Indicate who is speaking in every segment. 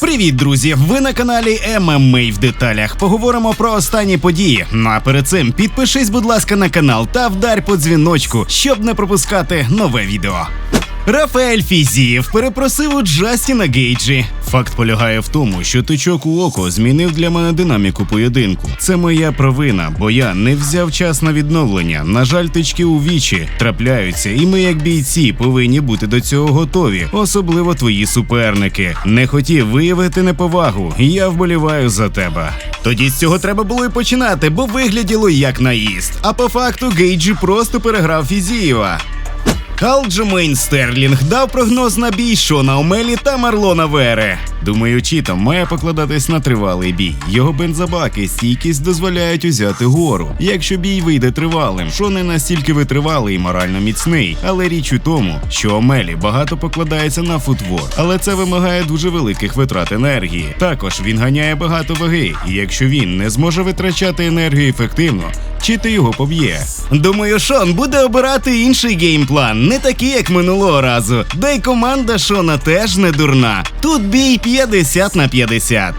Speaker 1: Привіт, друзі! Ви на каналі ММА в деталях. Поговоримо про останні події. Ну а перед цим підпишись, будь ласка, на канал та вдарь по дзвіночку, щоб не пропускати нове відео. Рафаель Фізієв перепросив у Джастіна Гейджі. Факт полягає в тому, що тичок у око змінив для мене динаміку поєдинку. Це моя провина, бо я не взяв час на відновлення. На жаль, тички у вічі трапляються, і ми, як бійці, повинні бути до цього готові, особливо твої суперники. Не хотів виявити неповагу, я вболіваю за тебе. Тоді з цього треба було і починати, бо вигляділо як наїзд. А по факту Гейджі просто переграв Фізієва. Алджемейн Стерлінг дав прогноз на бій Шона Омелі та Марлона Вере. Думаю, Чітом має покладатись на тривалий бій. Його бензобаки стійкість дозволяють узяти гору. Якщо бій вийде тривалим, Шон не настільки витривалий і морально міцний. Але річ у тому, що Омелі багато покладається на футвор, але це вимагає дуже великих витрат енергії. Також він ганяє багато ваги, і якщо він не зможе витрачати енергію ефективно, чи ти його поб'є? Думаю, Шон буде обирати інший геймплан, не такий, як минулого разу. Да й команда Шона теж не дурна. Тут бій 50 на 50.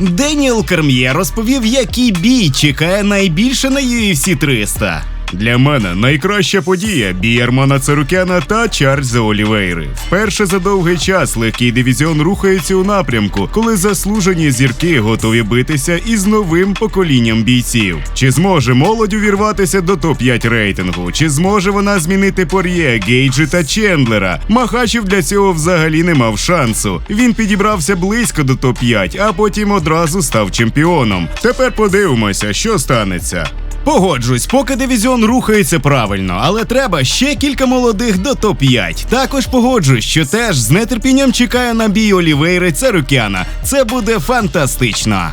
Speaker 1: Деніел Керм'є розповів, який бій чекає найбільше на UFC 300. Для мене найкраща подія бій Армана Царукяна та Чарльза Олівейри. Вперше за довгий час легкий дивізіон рухається у напрямку, коли заслужені зірки готові битися із новим поколінням бійців. Чи зможе молодь увірватися до топ-5 рейтингу? Чи зможе вона змінити Пор'є, Гейджі та Чендлера? Махачів для цього взагалі не мав шансу. Він підібрався близько до топ-5, а потім одразу став чемпіоном. Тепер подивимося, що станеться. Погоджусь, поки дивізіон рухається правильно, але треба ще кілька молодих до топ-5. Також погоджусь, що теж з нетерпінням чекаю на бій Олівейри Царукяна. Це буде фантастично.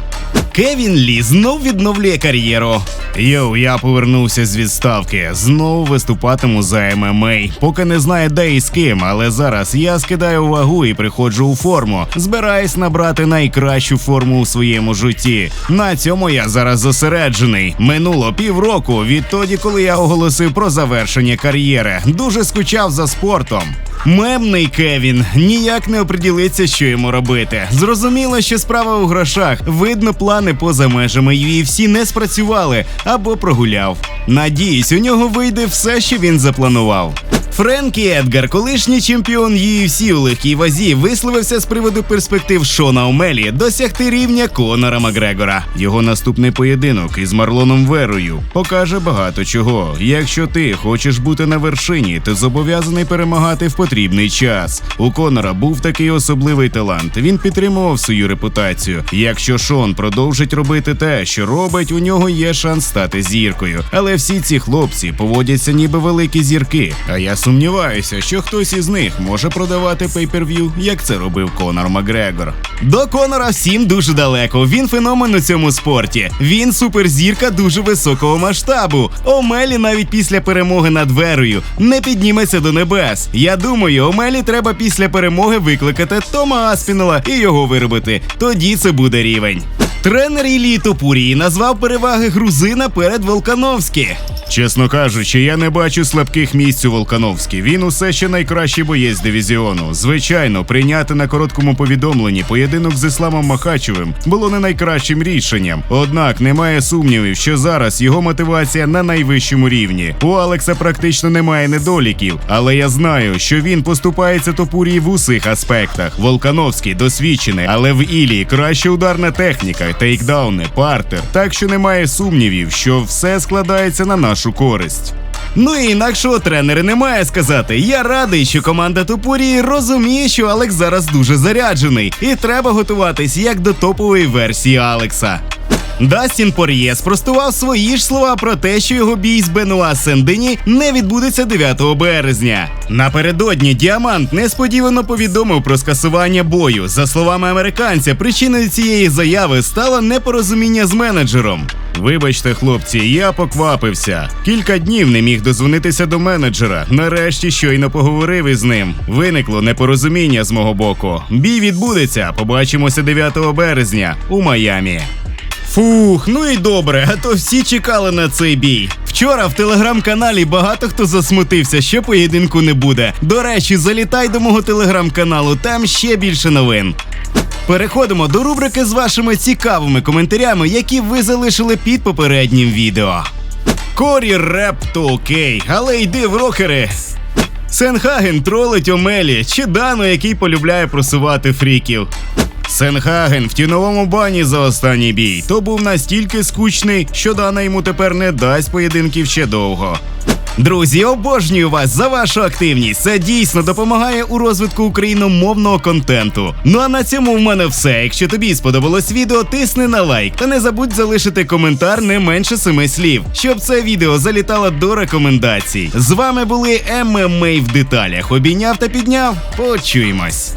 Speaker 1: Кевін Лі знов відновлює кар'єру. Йоу, я повернувся з відставки. Знову виступатиму за ММА. Поки не знаю, де і з ким, але зараз я скидаю вагу і приходжу у форму. Збираюсь набрати найкращу форму у своєму житті. На цьому я зараз зосереджений. Минуло півроку відтоді, коли я оголосив про завершення кар'єри. Дуже скучав за спортом. Мемний Кевін ніяк не оприділиться, що йому робити. Зрозуміло, що справа у грошах. Видно, плани поза межами UFC не спрацювали або прогуляв. Надіюсь, у нього вийде все, що він запланував. Френкі Едгар, колишній чемпіон UFC у легкій вазі, висловився з приводу перспектив Шона Омелі досягти рівня Конора Макгрегора. Його наступний поєдинок із Марлоном Верою покаже багато чого. Якщо ти хочеш бути на вершині, ти зобов'язаний перемагати в потрібний час. У Конора був такий особливий талант. Він підтримував свою репутацію. Якщо Шон продовжить робити те, що робить, у нього є шанс стати зіркою. Але всі ці хлопці поводяться ніби великі зірки. А я сумніваюся, що хтось із них може продавати пейперв'ю, як це робив Конор Макгрегор. До Конора всім дуже далеко. Він феномен у цьому спорті. Він суперзірка дуже високого масштабу. Омелі навіть після перемоги над Верою не підніметься до небес. Я думаю, Омелі треба після перемоги викликати Тома Аспінела і його виробити. Тоді це буде рівень. Тренер Ілії Топурії назвав переваги грузина перед Волкановські. Чесно кажучи, я не бачу слабких місць у Волкановській. Він усе ще найкращий боєць дивізіону. Звичайно, прийняти на короткому повідомленні поєдинок з Ісламом Махачевим було не найкращим рішенням. Однак немає сумнівів, що зараз його мотивація на найвищому рівні. У Алекса практично немає недоліків, але я знаю, що він поступається Топурії в усіх аспектах. Волкановський досвідчений, але в Ілії краща ударна техніка, тейкдауни, партер. Так що немає сумнівів, що все складається на нашу користь. Ну і інакшого тренера немає сказати. Я радий, що команда Топурії розуміє, що Алекс зараз дуже заряджений, і треба готуватись як до топової версії Алекса. Дастін Пор'є спростував свої ж слова про те, що його бій з Бенуа Сендині не відбудеться 9 березня. Напередодні Діамант несподівано повідомив про скасування бою. За словами американця, причиною цієї заяви стало непорозуміння з менеджером. Вибачте, хлопці, я поквапився. Кілька днів не міг дозвонитися до менеджера. Нарешті щойно поговорив із ним. Виникло непорозуміння з мого боку. Бій відбудеться. Побачимося 9 березня у Майамі. Фух, ну і добре, а то всі чекали на цей бій. Вчора в телеграм-каналі багато хто засмутився, що поєдинку не буде. До речі, залітай до мого телеграм-каналу, там ще більше новин. Переходимо до рубрики з вашими цікавими коментарями, які ви залишили під попереднім відео. Корі реп то окей, але йди в рокери. Сенхаген тролить Омелі чи Дану, який полюбляє просувати фріків. Сенхаген в тіновому бані за останній бій. То був настільки скучний, що Дана йому тепер не дасть поєдинків ще довго. Друзі, обожнюю вас за вашу активність. Це дійсно допомагає у розвитку україномовного контенту. Ну а на цьому в мене все. Якщо тобі сподобалось відео, тисни на лайк та не забудь залишити коментар не менше семи слів, щоб це відео залітало до рекомендацій. З вами були ММА в деталях. Обійняв та підняв. Почуємось.